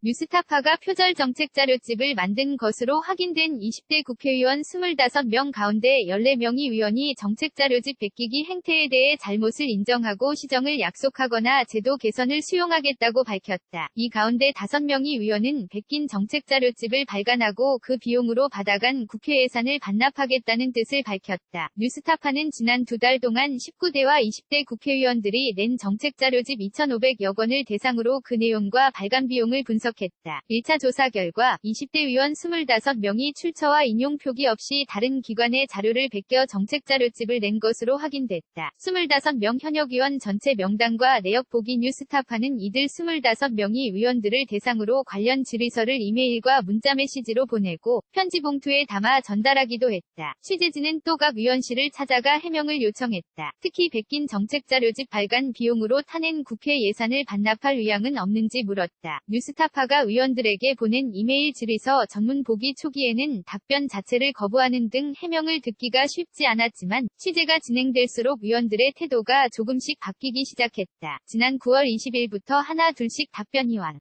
뉴스타파가 표절 정책 자료집을 만든 것으로 확인된 20대 국회의원 25명 가운데 14명이 위원이 정책 자료집 베끼기 행태에 대해 잘못을 인정하고 시정을 약속하거나 제도 개선을 수용하겠다고 밝혔다. 이 가운데 5명이 위원은 베낀 정책 자료집을 발간하고 그 비용으로 받아간 국회 예산을 반납하겠다는 뜻을 밝혔다. 뉴스타파는 지난 두 달 동안 19대와 20대 국회의원들이 낸 정책 자료집 2,500여 건을 대상으로 그 내용과 발간 비용을 분석 분석했다. 1차 조사 결과 20대 위원 25명이 출처와 인용 표기 없이 다른 기관의 자료를 베껴 정책 자료집을 낸 것으로 확인됐다. 25명 현역 위원 전체 명단과 내역 보기 뉴스타파는 이들 25명이 위원들을 대상으로 관련 질의서를 이메일과 문자 메시지로 보내고 편지 봉투에 담아 전달하기도 했다. 취재진은 또각 위원실을 찾아가 해명을 요청했다. 특히 베낀 정책 자료집 발간 비용으로 타낸 국회 예산을 반납할 의향은 없는지 물었다. 뉴스타파 가 위원들에게 보낸 이메일 질의서 전문 보기 초기에는 답변 자체를 거부하는 등 해명을 듣기가 쉽지 않았지만 취재가 진행될수록 위원들의 태도가 조금씩 바뀌기 시작했다. 지난 9월 20일부터 하나 둘씩 답변이 완.